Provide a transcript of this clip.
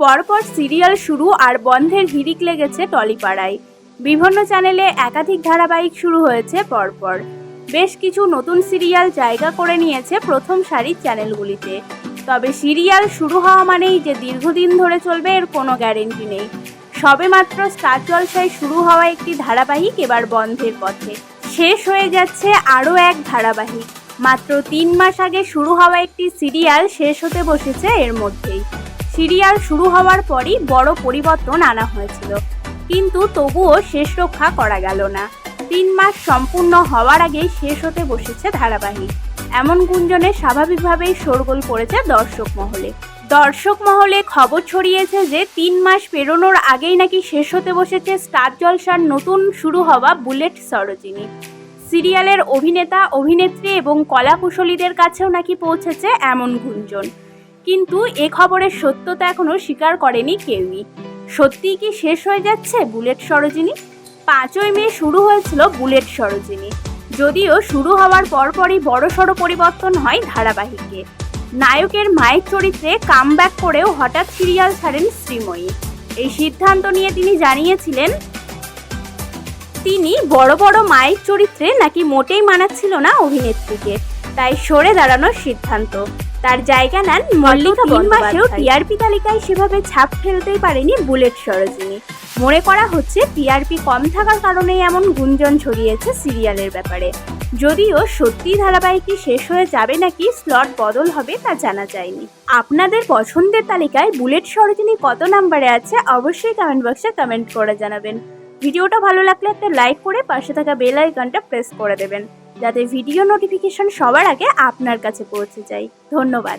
পরপর সিরিয়াল শুরু আর বন্ধের হিড়িক লেগেছে টলিপাড়ায়। বিভিন্ন চ্যানেলে একাধিক ধারাবাহিক শুরু হয়েছে পরপর। বেশ কিছু নতুন সিরিয়াল জায়গা করে নিয়েছে প্রথম সারির চ্যানেলগুলিতে। তবে সিরিয়াল শুরু হওয়া মানেই যে দীর্ঘদিন ধরে চলবে এর কোনো গ্যারেন্টি নেই। সবেমাত্র স্টার জলসায় শুরু হওয়া একটি ধারাবাহিক এবার বন্ধের পথে। শেষ হয়ে যাচ্ছে আরও এক ধারাবাহিক। মাত্র তিন মাস আগে শুরু হওয়া একটি সিরিয়াল শেষ হতে বসেছে এর মধ্যেই। সিরিয়াল শুরু হওয়ার পরই বড় পরিবর্তন আনা হয়েছিল। কিন্তু তবুও শেষ রক্ষা করা গেল না। তিন মাস সম্পূর্ণ হওয়ার আগেই শেষ হতে বসেছে ধারাবাহিক। এমন গুঞ্জনে স্বাভাবিকভাবেই শোরগোল পড়েছে দর্শক মহলে। দর্শক মহলে খবর ছড়িয়েছে যে, তিন মাস পেরোনোর আগেই নাকি শেষ হতে বসেছে স্টার জলসার নতুন শুরু হওয়া বুলেট সরোজিনী। সিরিয়ালের অভিনেতা, অভিনেত্রী এবং কলাকুশলীদের কাছেও নাকি পৌঁছেছে এমন গুঞ্জন। কিন্তু এ খবরের সত্যতা এখনও স্বীকার করেনি কেউই। সত্যিই কি শেষ হয়ে যাচ্ছে বুলেট সরোজিনী? পাঁচই মে শুরু হয়েছিল বুলেট সরোজিনী। যদিও শুরু হওয়ার পরপরই বড়সড় পরিবর্তন হয় ধারাবাহিকে। নায়কের মায়ের চরিত্রে কামব্যাক করেও হঠাৎ সিরিয়াল ছাড়েন শ্রীময়ী। এই সিদ্ধান্ত নিয়ে তিনি জানিয়েছিলেন, তিনি বড় বড় মায়ের চরিত্রে নাকি মোটেই মানাচ্ছিল না অভিনেত্রীকে। তাই সরে দাঁড়ানোর সিদ্ধান্ত। তার জায়গা নেন মল্লিকা তিন মাসেও টিআরপি তালিকায় সেভাবে ছাপ ফেলতেই পারেনি বুলেট সরোজিনী। মনে করা হচ্ছে টিআরপি কম থাকার কারণেই এমন গুঞ্জন ছড়িয়েছে সিরিয়ালের ব্যাপারে। যদিও সত্যি ধারাবাহিকটি শেষ হয়ে যাবে নাকি স্লট বদল হবে তা জানা যায়নি। আপনাদের পছন্দের তালিকায় বুলেট সরোজিনী কত নাম্বারে আছে অবশ্যই কমেন্ট বক্সে কমেন্ট করে জানাবেন। ভিডিওটা ভালো লাগলে একটা লাইক করে পাশে থাকা বেল আইকনটা প্রেস করে দেবেন। যাতে ভিডিও নোটিফিকেশন সবার আগে আপনার কাছে পৌঁছে যায়। ধন্যবাদ।